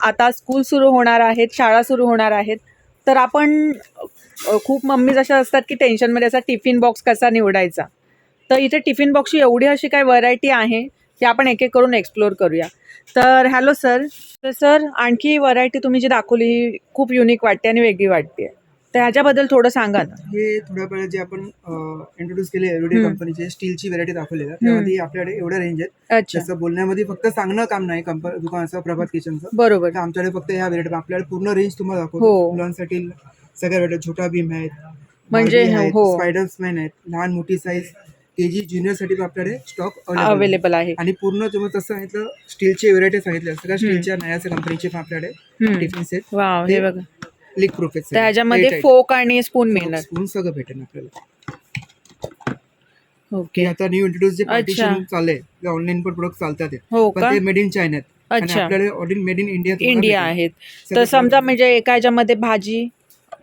आता स्कूल सुरू होणार आहेत शाळा सुरू होणार आहेत. तर आपण खूप मम्मीज अशा असतात की टेन्शनमध्ये असा टिफिन बॉक्स कसा निवडायचा? तर इथे टिफिन बॉक्सची एवढी अशी काय व्हरायटी आहे की आपण एक एक करून एक्सप्लोर करूया. तर हॅलो सर तर सर आणखी व्हरायटी तुम्ही जी दाखवली ही खूप युनिक वाटते आणि वेगळी वाटते तर ह्याच्याबद्दल थोडं सांगा ना. हे थोड्या वेळा जे आपण इंट्रोड्यूस केले एवढे. कंपनीचे स्टीलची व्हरायटी दाखवली आहे. त्यामध्ये आपल्याकडे एवढ्या रेंज आहेत. बोलण्यामध्ये फक्त सांगणं काम नाही दुकानाचं प्रभात किचनचं बरोबर. आमच्याकडे फक्त ह्या व्हरायटी आपल्याकडे पूर्ण रेंज तुम्हाला हो. दाखवतो मुलांसाठी सगळ्या व्हरायटी छोटा भीम आहेत म्हणजे हो. स्पायडर्समॅन आहेत लहान मोठी साईज के जी ज्युनियरसाठी आपल्याकडे स्टॉक अवेलेबल आहे. आणि पूर्ण तुम्ही तसं सांगितलं स्टीलचे व्हरायटी सांगितल्या सगळ्या स्टीलच्या नयाच्या कंपनीचे आपल्याकडे. टिफिन सेट वाव हे बघा. लिक प्रूफ तर ह्याच्यामध्ये फोक आणि स्पून मिळणार. स्पून सगळं भेटेल आपल्याला. ओके आता न्यू इंट्रोड्यूस जे. पार्टिशन चाललंय ते ऑनलाईन पण प्रोडक्ट चालतात. हो का? ते मेड इन चायना आहेत आणि अच्छा. मेड इन इंडिया इंडिया आहेत. तर समजा म्हणजे एका ह्याच्यामध्ये भाजी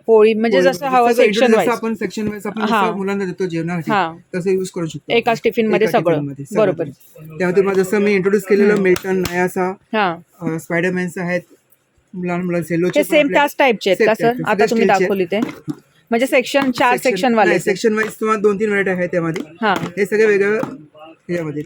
पोळी म्हणजे जसं हवं सेक्शन आपण सेक्शन वाईज आपण मुलांना देतो जेवणासाठी तसं युज करू शकतो. एकाच टिफिनमध्ये सगळं. बरोबर. त्यामध्ये जसं मी इंट्रोड्यूस केलेलं मिल्टन नयासा स्पायडरमॅन्स आहेत लहान मुलं सेलोचे हे सेम त्याच टाईपचे आहेत. का सर. आता तुम्ही. दाखवली ते. म्हणजे सेक्शन चार सेक्शन वाले सेक्शन वाईज तुम्हाला दोन तीन व्हरायटी आहेत त्यामध्ये. हा. हे सगळे वेगळं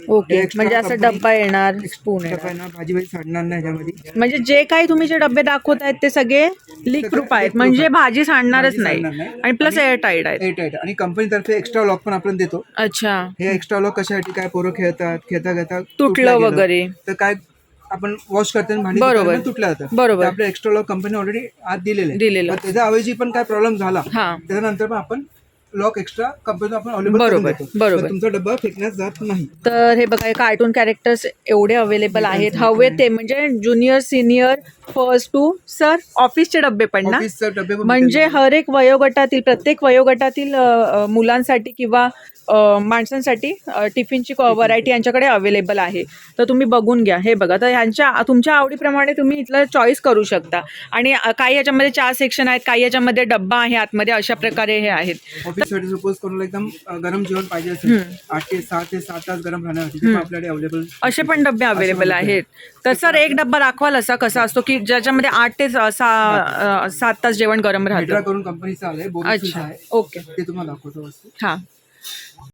ओके हे extra म्हणजे असं company- डब्बा येणार स्पून extra येणार. भाजी भाजी सांडणार नाही ह्याच्यामध्ये म्हणजे जे काही तुम्ही जे डबे दाखवत आहेत ते सगळे लीक प्रूफ आहेत. leak-proof म्हणजे. भाजी सांडणारच भाजी नाही. सांडणार नाही. आणि प्लस एअर टाईट आहेत. एट एट आणि कंपनीतर्फे एक्स्ट्रा लॉक पण आपण देतो. अच्छा. हे एक्स्ट्रा लॉक कशासाठी काय पोरं खेळतात खेळता खेळता तुटलं तुटलं गेलं, वगैरे. तर काय आपण वॉश करताना भांडी बरोबर. धुताना तुटलं जातं बरोबर. तर आपलं एक्स्ट्रा लॉक कंपनी ऑलरेडी आत दिलेले दिलेलं. त्याच्या ऐवजी पण काय प्रॉब्लेम झाला हा त्याच्यानंतर पण आपण लॉक एक्स्ट्रा कंपनी आपण अवेलेबल बरोबर. पण तुमचा डब्बा फेकण्यात जात नाही. तर हे बघा हे कार्टून कॅरेक्टर्स एवढे अवेलेबल आहेत. हवे ते म्हणजे junior senior first two sir ऑफिसचे डबे पण ना? ऑफिसचा डबे पण म्हणजे हर एक वयोगटातील प्रत्येक वयोगटातील अ, अ, मुलांसाठी किंवा अ, माणसांसाठी अ, टिफिनची व्हरायटी यांच्याकडे अवेलेबल आहे. तर तुम्ही बघून घ्या. हे बघा तर ह्यांच्या तुमच्या आवडीप्रमाणे तुम्ही इथलं चॉईस करू शकता. आणि अ, काही याच्यामध्ये चार सेक्शन आहेत काही याच्यामध्ये डब्बा आहे आतमध्ये अशा प्रकारे हे आहेत. ऑफिससाठी सपोज कोणाला एकदम गरम जेवण पाहिजे असेल आठ ते सहा ते सात तास गरम राहण्यासाठी आपल्याकडे अवेलेबल असे पण डबे अवेलेबल आहेत. तर सर एक डब्बा दाखवाल असा कसा असतो की ज्याच्यामध्ये आठ ते सात तास जेवण गरम राहतं. करून कंपनीचा आलाय अच्छा. आहे. ओके. ते तुम्हाला दाखवतो हा.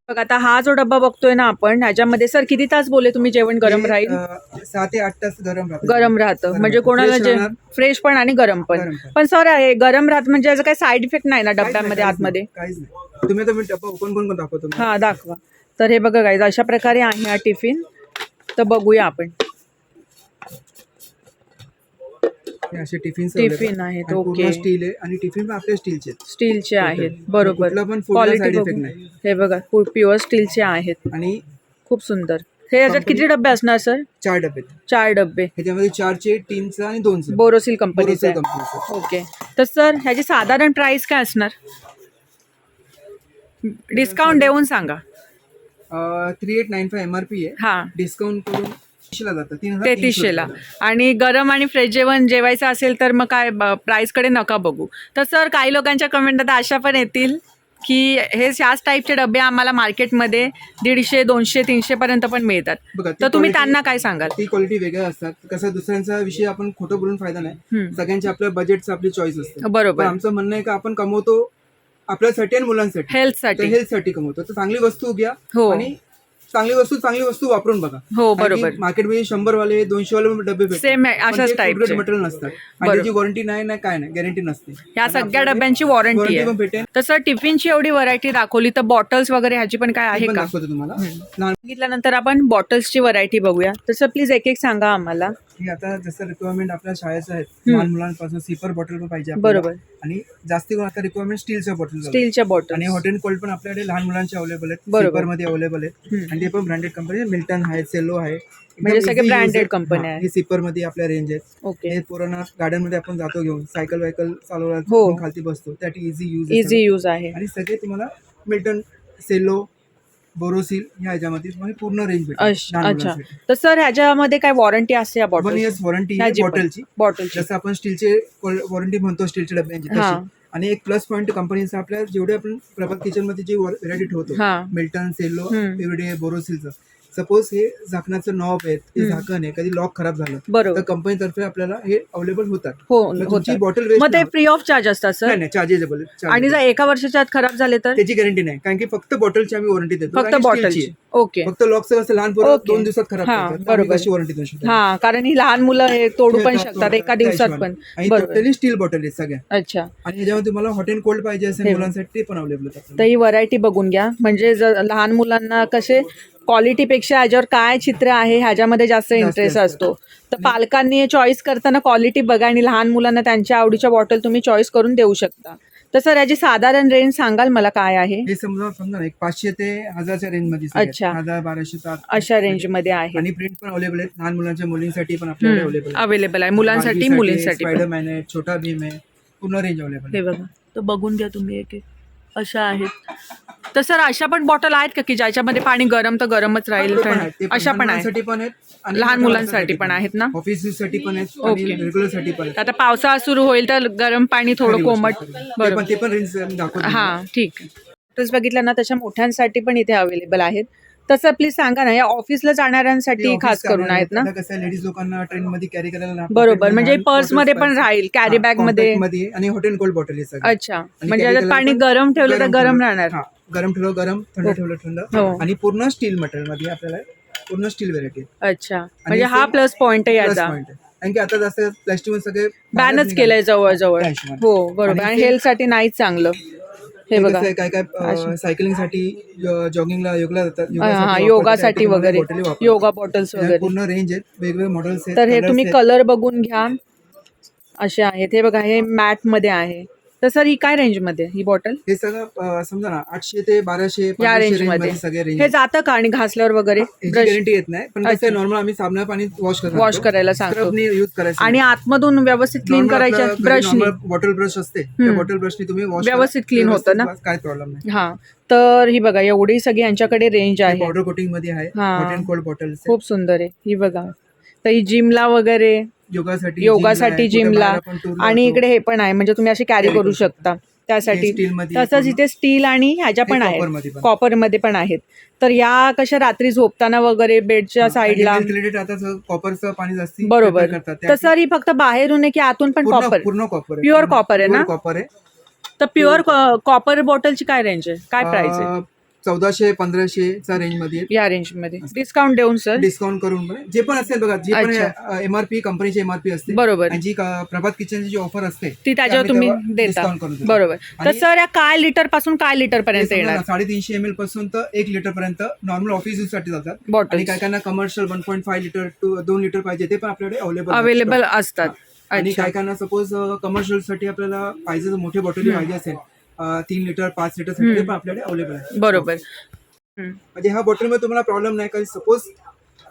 बघा आता हा जो डब्बा बघतोय ना आपण ह्याच्यामध्ये सर किती तास बोले तुम्ही जेवण गरम राहील? अ, सहा ते आठ तास गरम राहतं. गरम राहतं. गरम म्हणजे राहतं. कोणाला Fresh जे राहणार. फ्रेश पण आणि गरम पण. गरम पण. पण सर आहे गरम राहत म्हणजे याचा काही साईड इफेक्ट नाही ना काहीच नाही, डब्यामध्ये काहीच आतमध्ये? नाही, काहीच नाही. तुम्ही आता मी डब्बा ओपन पण दाखवतो हा दाखवा. तर हे बघा गाईज अशा प्रकारे आहे हा टिफिन. तर बघूया आपण. हे असे टिफिन टिफिन आहेत, ओके. स्टील आहे आणि टिफिन पण आपल्या स्टीलचे आहेत. स्टीलचे आहेत बरोबर. पण क्वालिटी नाही. हे बघा प्युअर स्टीलचे आहेत. आणि खूप सुंदर. हे याच्यात किती डबे असणार सर चार डबे. चार डबे. ह्याच्यामध्ये चारचे तीनचं आणि दोनचं. बोरोसिल. कंपनीचं ओके तर सर ह्याची साधारण प्राइस काय असणार? डिस्काउंट देऊन सांगा. Three eight nine five M R P आहे. हा. डिस्काउंट करून तेहतीसशेला आणि गरम आणि फ्रेश जेवण जेवायचं असेल तर मग काय प्राईसकडे नका बघू. तर सर काही लोकांच्या कमेंट आता अशा पण येतील की हे ह्याच टाईपचे डबे आम्हाला मार्केटमध्ये दीडशे दोनशे तीनशेपर्यंत पण मिळतात. तर तुम्ही त्यांना काय सांगाल? ती क्वालिटी वेगळ्या असतात. कसं दुसऱ्यांचा विषय आपण खोटं बोलून फायदा नाही. हम्म. सगळ्यांच्या आपल्या बजेटचं आपली चॉईस असते. बरोबर. आमचं म्हणणं आहे का आपण कमवतो आपल्यासाठी आणि मुलांसाठी. हेल्थसाठी हेल्थसाठी कमवतो. तर चांगली वस्तू घ्या हो. आणि चांगली वस्तू चांगली वस्तू वापरून बघा. हो बरोबर. मार्केटमध्ये शंभर वाले दोनशे वाले डबे आहे, अशाच चे. मटेरियल नसतात. आणि. त्याची वॉरंटी नाही ना काय नाही गॅरंटी नसते. ह्या सगळ्या डब्यांची वॉरंटी पण भेटेल. तसं टिफिनची एवढी व्हरायटी दाखवली तर बॉटल्स वगैरे ह्याची पण काय आहे का? तुम्हाला. सांगितल्यानंतर आपण बॉटल्सची व्हरायटी बघूया. तसं प्लीज एक एक सांगा आम्हाला. हे आता जसं रिक्वायरमेंट आपल्या शाळेचं आहे लहान मुलांपासून सिपर बॉटल पण पाहिजे आपल्याला. बरोबर. आणि जास्ती करून आता रिक्वायरमेंट स्टीलच्या बॉटल स्टीलच्या बॉटल आणि हॉट अँड कोल्ड पण आपल्याकडे लहान मुलांचे अवेलेबल आहेत बरोबर. सिपरमध्ये अवेलेबल आहेत हम्म. आणि ते पण ब्रँडेड कंपनी मिल्टन आहे सेलो आहे एकदम म्हणजे सगळे easy use branded आहेत. company हा, आहेत. हे सिपरमध्ये आपल्या रेंज आहेत ओके हे पुराणा गार्डनमध्ये आपण जातो घेऊन सायकल वायकल चालवला हो. खालती बसतो त्यासाठी इझी यूज इझी यूज आहे आणि सगळे तुम्हाला मिल्टन सेलो बोरोसिल ह्या ह्याच्यामध्ये तुम्हाला पूर्ण रेंज अश- अच्छा तर सर ह्याच्यामध्ये काय वॉरंटी असते या वन बॉटल इयर्स वॉरंटी ह्याची पण. बॉटलची बॉटलची जसं आपण स्टीलचे वॉरंटी म्हणतो स्टीलच्या डब्यांची हा. तशी आणि एक प्लस पॉईंट कंपनीचा आपल्या जेवढे आपण प्रभात किचनमध्ये जे व्हरायटी ठेवतो हा मिल्टन सेलो हम्म. एवढे बोरोसिलचं सपोज हे झाकणाचं नॉब आहे हे हम्म. झाकण आहे कधी लॉक खराब झालं तर बरोबर कंपनीतर्फे आपल्याला हे अवेलेबल होतात हो मग तुमची होतं. बॉटल मग ते फ्री ऑफ चार्ज असतात सर नाही चार्जेबल आणि जर एका वर्षाच्या आत खराब झाले तर त्याची गॅरंटी नाही कारण की फक्त बॉटलची आम्ही वॉरंटी देतो फक्त स्टीलची आहे. ओके फक्त लॉकचं कसं लहान पोरं. दोन दिवसात खराब हा, करतात. आम्ही बरोबर. कशी वॉरंटी देऊ शकतो हा कारण ही लहान मुलं हे तोडू पण शकतात एका दिवसात पण. आणि बरोबर टोटली स्टील बॉटल आहे सगळ्या अच्छा आणि ह्याच्यामध्ये तुम्हाला हॉट अँड कोल्ड पाहिजे असेल. मुलांसाठी ते पण अवेलेबल तर ही व्हरायटी बघून घ्या म्हणजे जर लहान मुलांना कसे क्वालिटीपेक्षा ह्याच्यावर काय चित्र आहे ह्याच्यामध्ये जास्त इंटरेस्ट असतं. तर पालकांनी चॉईस करताना क्वालिटी बघा आणि लहान मुलांना त्यांच्या आवडीच्या बॉटल तुम्ही चॉईस करून देऊ शकता. तर सर याची साधारण रेंज सांगाल मला काय आहे? हे समजा समजा ना एक पाचशे ते हजारच्या रेंजमध्ये अच्छा. हजार बाराशे सात अशा रेंजमध्ये आहे. आणि प्रिंट पण अवेलेबल आहेत. लहान मुलांच्या मुलींसाठी पण आपल्याकडे अवेलेबल अवेलेबल आहे. मुलांसाठी मुलींसाठी पण. स्पायडरमॅन आहे छोटा भीम आहे पूर्ण रेंज अवेलेबल हे बघा. तर बघून घ्या तुम्ही एक एक. अशा आहेत. तर सर अशा पण बॉटल आहेत का की ज्याच्यामध्ये पाणी गरम तर गरमच राहील? थंड अशा पण आहेत. पण लहान मुलांसाठी पण आहेत. ना? ऑफिस यूजसाठी पण आहेत ओके. आणि रेग्युलरसाठी पण आहेत. आता पावसाळा सुरू होईल तर गरम पाणी थोडं कोमट. ते बरोबर. पण ते पण रेंज दाखवतो हा ठीक. बॉटल्स बघितल्या ना तशा मोठ्यांसाठी पण इथे अवेलेबल आहेत. तसं प्लीज सांगा ना या ऑफिसला जाणाऱ्यांसाठी खास करून आहेत ना? कसं लेडीज लोकांना ट्रेन मध्ये कॅरी करायला बरोबर म्हणजे पर्समध्ये पण राहील कॅरी बॅगमध्ये. मध्ये आणि हॉट अँड कोल्ड बॉटल अच्छा म्हणजे याच्यात पाणी गरम ठेवलं तर गरम राहणार. हा, गरम ठेवलं गरम थंड हो. ठेवलं थंड. हो. आणि पूर्ण स्टील मटेरियलमध्ये आपल्याला पूर्ण स्टील व्हेरायटी अच्छा म्हणजे हा प्लस पॉइंट आहे याचा. कारण की आता जास्त प्लास्टिक सगळे बॅनच केलंय जवळ जवळ त्या हिशोबाने. हो बरोबर. आणि आणि ते- हेल्थसाठी नाहीच चांगलं. हे बघा. काय काय सायकलिंगसाठी जॉगिंगला योगला जातात योगासाठी वगैरे. योगा बॉटल्स वगैरे. पूर्ण रेंज आहेत वेगवेगळे मॉडेल्स आहेत तर हे तुम्ही. कलर बघून घ्या. असे आहेत. हे बघा हे मॅटमध्ये आहे. तर सर ही काय रेंजमध्ये आहे, ही बॉटल? हे सगळं अं, समजा ना आठशे ते बाराशे या 1500 रेंज range मध्ये. सगळे रेंज हे जातं का आणि घासल्यावर वगैरे? ब्रश गॅरंटी येत नाही पण कसं अच्छा. नॉर्मल आम्ही साबणा पाणी वॉश करतो वॉश करायला सांगतो. यूज करायचं आणि आतमधून व्यवस्थित क्लीन करायच्या ब्रशनी बॉटल ब्रश असते हम्म. बॉटल ब्रशनी तुम्ही व्यवस्थित clean होतं ना? काय प्रॉब्लेम नाही. हा. तर ही बघा एवढी सगळी यांच्याकडे रेंज आहे. पावडर कोटिंगमध्ये आहे हा. हॉट अँड कोल्ड बॉटल खूप सुंदर आहे. ही बघा. तर ही जिमला वगैरे योगासाठी योगासाठी जिमला आणि. इकडे हे पण आहे म्हणजे तुम्ही अशी कॅरी करू शकता. त्यासाठी तसंच. इथे स्टील आणि ह्याच्या पण आहेत मध्ये पण. कॉपरमध्ये पण आहेत. तर ह्या कशा रात्री झोपताना वगैरे बेडच्या साईडला कॉपरचं पाणी जास्ती बरोबर. सर ही फक्त बाहेरून आहे की आतून पण कॉपर पूर्ण कॉपर Pure copper आहे ना? कॉपर आहे. तर प्युअर कॉपर बॉटलची काय रेंज आहे? काय प्राइस आहे? चौदाशे पंधराशे चा रेंजमध्ये या रेंजमध्ये. डिस्काउंट देऊन सर डिस्काउंट करून जे पण असेल बघा जे पण. एमआरपी कंपनीची एमआरपी असते बरोबर. आणि जी का- प्रभात किचनची जी ऑफर असते ती त्याच्यावर तुम्ही देता. discount करून. बरोबर. तर आणि- सर या काय लिटरपासून काय लिटर पर्यंत येणार. साडेतीनशे एम एलपासून तर एक लिटर पर्यंत नॉर्मल ऑफिस यूजसाठी जातात. आणि बॉटल काय काय commercial one point five litre two दोन लिटर पाहिजे ते पण आपल्याकडे अवेलेबल अवेलेबल असतात. आणि अच्छा. काय काय सपोज कमर्शियलसाठी आपल्याला पाहिजे जर मोठे बॉटल पाहिजे असेल तीन लिटर पाच लिटरसाठी ते पण आपल्याकडे अवेलेबल आहे. बरोबर. हम्म. म्हणजे ह्या बॉटलमध्ये तुम्हाला प्रॉब्लेम नाही कारण सपोज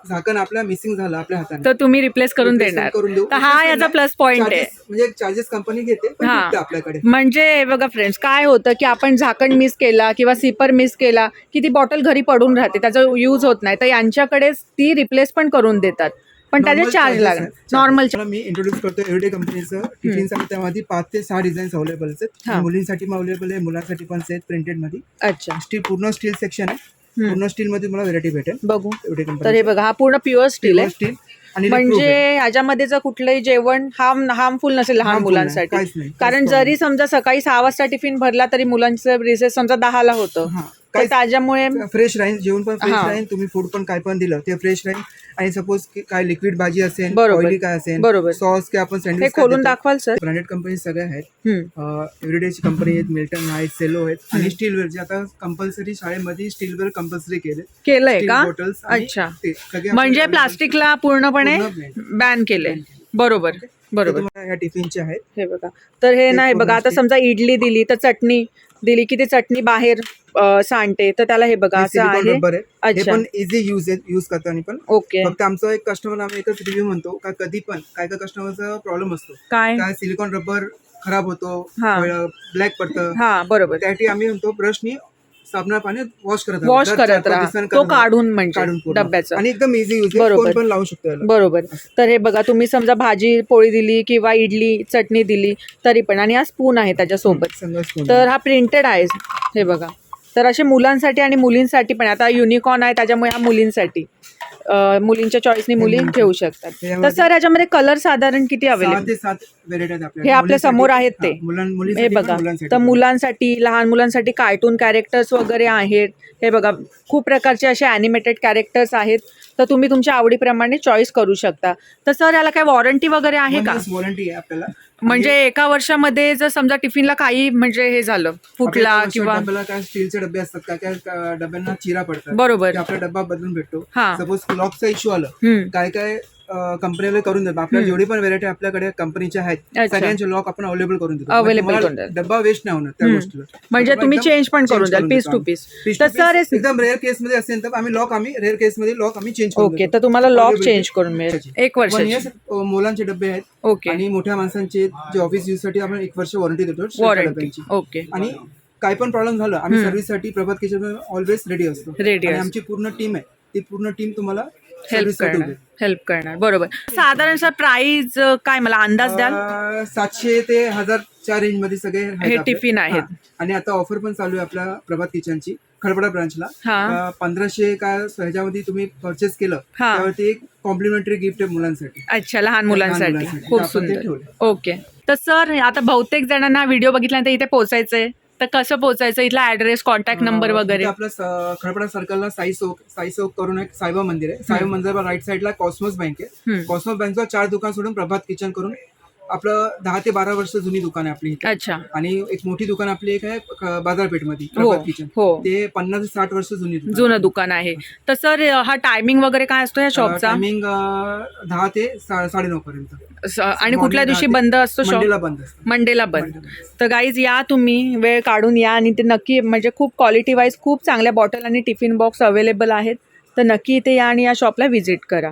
झाकण आपल्या मिसिंग झालं आपल्या हाताने. तर तुम्ही रिप्लेस करून देणार. करून देऊ. तर हा याचा प्लस पॉइंट आहे. म्हणजे चार्जेस कंपनी घेते पण हा. भेटतं आपल्याकडे. म्हणजे हे बघा फ्रेंड्स काय होतं की आपण झाकण मिस केला किंवा सिपर मिस केला की ती बॉटल घरी पडून राहते त्याचा यूज होत नाही तर यांच्याकडे ती रिप्लेस पण करून देतात. पण त्याचे चार्ज लागणार. नॉर्मल मला मी इंट्रोड्यूस करतो एव्हरीडे कंपनीचं टिफिन त्यामध्ये पाच ते सहा डिझाईन्स अवेलेबल. आहेत. मुलींसाठी पण अवेलेबल आहे मुलांसाठी पण आहेत प्रिंटेडमध्ये. अच्छा. स्टील पूर्ण स्टील सेक्शन आहे. पूर्ण स्टील मध्ये मला व्हेरायटी भेटेल. बघू. एवढे तर कंपनी हे बघा हा पूर्ण प्युअर स्टील आहे. स्टील म्हणजे ह्याच्यामध्ये जर कुठलंही जेवण हार्म हार्मफुल नसेल लहान मुलांसाठी. कारण जरी समजा सकाळी सहा वाजता टिफिन भरला तरी मुलांचं रिसेस समजा दहाला होतं. त्याच्यामुळे फ्रेश राहील जेवण पण फ्रेश हा. राहील तुम्ही फूड पण काय पण दिलं. ते फ्रेश राहील आणि सपोज काय लिक्विड भाजी असेल बरोबर. ऑइली काय असेल बरोबर. सॉस काय आपण हे सँडविच खोलून दाखवाल सर ब्रँडेड कंपनी सगळ्या आहेत. हम्म. एव्हरीडेची कंपनी आहेत मिल्टन आहेत सेलो आहेत आणि स्टीलवेअर जे आता कंपल्सरी शाळेमध्ये स्टीलवेअर कंपल्सरी केले केलंय का? बॉटल्स अच्छा. म्हणजे प्लास्टिकला पूर्णपणे पूर्ण बॅन केले बरोबर बरोबर. ह्या टिफिनचे आहेत. हे बघा. तर हे नाही बघा. आता. समजा इडली दिली तर चटणी. दिली की ती चटणी बाहेर अं, सांडते. तर त्याला हे बघा असं सिलिकॉन आहे. रबर आहे. हे अच्छा. पण इझी यूज यूज करताना पण. ओके. फक्त आमचा एक कस्टमर आम्ही एकच रिव्ह्यू म्हणतो का कधी पण काय काय कस्टमरचा प्रॉब्लेम असतो. काय? काय सिलिकॉन रबर खराब होतो हा. ब्लॅक पडतं. हा बरोबर. त्यासाठी आम्ही म्हणतो ब्रशनी साबणा पाण्यात वॉश करत राहा. वॉश चार करत पाच राहा दिवसांनी तो. काढून म्हणजे काढून पूर्ण. डब्याचा आणि एकदम इझी यूज बरोबर. कोण पण लावू शकतो याला बरोबर तर हे बघा तुम्ही समजा भाजी पोळी दिली किंवा इडली चटणी दिली तरी पण आणि हा स्पून आहे त्याच्यासोबत. तर हा प्रिंटेड आहे हे बघा तर असे मुलांसाठी आणि मुलींसाठी पण आहे. आता युनिकॉर्न आहे त्याच्यामुळे हा मुलींसाठी अं, मुलींच्या चॉईसने मुली. घेऊ शकतात. तर सर याच्यामध्ये कलर साधारण किती सहा अवेलेबल ते सात व्हेरायटी आहेत आपल्याकडे. हे आपल्यासमोर आहेत ते. हा, बघा तर. मुलांसाठी लहान मुलांसाठी कार्टून कॅरेक्टर्स वगैरे आहेत. हे बघा खूप प्रकारचे असे ॲनिमेटेड कॅरेक्टर्स आहेत. तर तुम्ही तुमच्या आवडीप्रमाणे चॉईस करू शकता. तर सर याला काय वॉरंटी वगैरे आहे का? वॉरंटी आहे आपल्याला. म्हणजे एका वर्षामध्ये जर समजा टिफिनला काही म्हणजे हे झालं फुटला आपल्या किंवा डब्याला काय स्टीलचे डबे असतात काय काय अं, डब्यांना चिरा पडतात. बरोबर. ते आपला डब्बा बदलून भेटतो. हा. सपोज लॉकचा इश्यू आलं. काय काय कंपनीला करून देतो आपल्याला जेवढी पण व्हेरायटी आपल्याकडे कंपनीच्या आहेत. सगळ्यांचे लॉक आपण अवेलेबल करून देतो. देतो. डब्बा वेस्ट नाही होणार त्या. गोष्टीला. म्हणजे तुम्ही चेंज पण करून द्याल पीस टू. पीस तर एकदम रेअर केस मध्ये असेल तर आम्ही लॉक आम्ही रेअर केस मध्ये लॉक आम्ही चेंज ओके तर तुम्हाला लॉक चेंज करून मिळेल. एक इयर मुलांचे डबे आहेत. ओके आणि मोठ्या माणसांचे जे ऑफिस यूजसाठी आपण एक वर्ष वॉरंटी देतो वॉरंटी. ओके आणि काय पण प्रॉब्लेम झालं आम्ही सर्व्हिससाठी प्रभात किचन ऑलवेज रेडी असतो. असतो. आमची पूर्ण टीम आहे. ती पूर्ण टीम तुम्हाला हेल्प करणार. हेल्प करणार बरोबर साधारण सर प्राइस काय मला अंदाज द्याल अं, सातशे ते हजारच्या रेंजमध्ये सगळे आहेत हे आपले. टिफिन आहेत. हा. आणि आता ऑफर पण चालू आहे आपल्या प्रभात किचनची खडबडा ब्रांचला हा. पंधराशे काय ह्याच्यामध्ये तुम्ही परचेस केलं हा. त्यावरती एक कॉम्प्लिमेंटरी गिफ्ट आहे मुलांसाठी अच्छा लहान मुलांसाठी मुलांसाठी. खूप आपण ते सुंदर ठेवलंय. ओके तर सर आता बहुतेक जणांना व्हिडिओ बघितल्यानंतर इथे पोहोचायचंय तर कसं पोहोचायचं इथला ऍड्रेस कॉन्टॅक्ट नंबर वगैरे. आपलं खडबडा सर्कलला साई चौक साई चौक करून एक साईबा मंदिर आहे. साईबा मंदिर राईट साईडला कॉस्मोस बँक आहे. कॉस्मोस बँकचं चार दुकान सोडून प्रभात किचन करून आपलं दहा ते बारा वर्ष जुनी दुकान आहे आपली इथे. अच्छा. आणि एक मोठी दुकान आपली एक आहे क- बाजारपेठमध्ये हो प्रभात किचन हो. ते पन्नास ते साठ वर्ष जुनी दुकान. जुनं दुकान आहे. तर सर हा टायमिंग वगैरे काय असतो या शॉपचा टायमिंग दहा ते सा- साडेनऊ पर्यंत. स- आणि morning कुठल्या दहा दिवशी ते- बंद असतो शॉप मंडेला बंद असतं. मंडेला बंद. मंडेला बंद. तर गाईज या तुम्ही वेळ काढून या आणि ते नक्की म्हणजे खूप क्वालिटी वाईज खूप चांगल्या बॉटल आणि टिफिन बॉक्स अवेलेबल आहेत. तर नक्की इथे या आणि या शॉपला व्हिजिट करा.